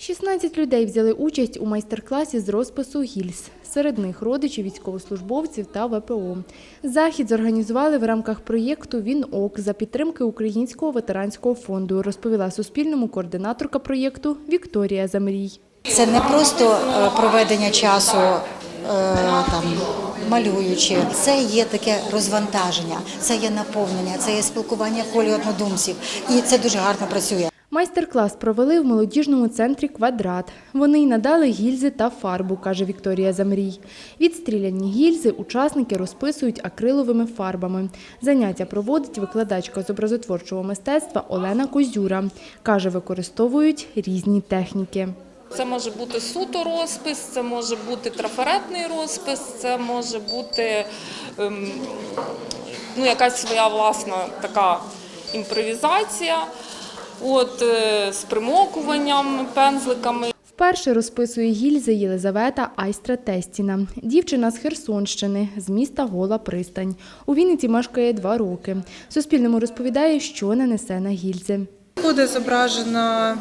16 людей взяли участь у майстер-класі з розпису гільз. Серед них родичі військовослужбовців та ВПО. Захід зорганізували в рамках проєкту Він ок за підтримки Українського ветеранського фонду, розповіла Суспільному координаторка проєкту Вікторія Замрій. Це не просто е, проведення часу е, там малюючи. Це є таке розвантаження, це є наповнення, це є спілкування колі однодумців, і це дуже гарно працює. Майстер-клас провели в молодіжному центрі «Квадрат». Вони й надали гільзи та фарбу, каже Вікторія Замрій. Відстріляні гільзи учасники розписують акриловими фарбами. Заняття проводить викладачка з образотворчого мистецтва Олена Козюра. Каже, використовують різні техніки. Це може бути суто розпис, це може бути трафаретний розпис, це може бути ем, ну, якась своя власна така імпровізація, от, е, з примокуванням, пензликами. Вперше розписує гільзи Єлизавета Айстра Тестіна. Дівчина з Херсонщини, з міста Гола Пристань. У Вінниці мешкає два роки. Суспільному розповідає, що нанесе на гільзи. Буде зображено,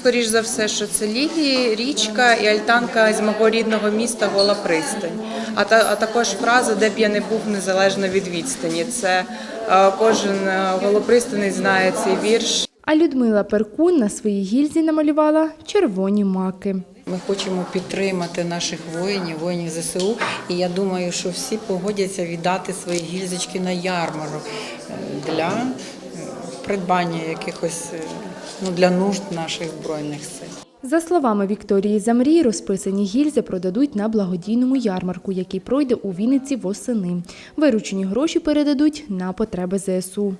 скоріш за все, що це лілії, річка і альтанка з мого рідного міста Гола Пристань. А, та, а також фраза, де б я не був незалежно від відстані. Це е, кожен е, голопристанець знає цей вірш. А Людмила Перкун на своїй гільзі намалювала червоні маки. Ми хочемо підтримати наших воїнів, воїнів ЗСУ. І я думаю, що всі погодяться віддати свої гільзочки на ярмарок е, для е, придбання якихось е, ну, для нужд наших збройних сил. За словами Вікторії Замрій, розписані гільзи продадуть на благодійному ярмарку, який пройде у Вінниці восени. Виручені гроші передадуть на потреби ЗСУ.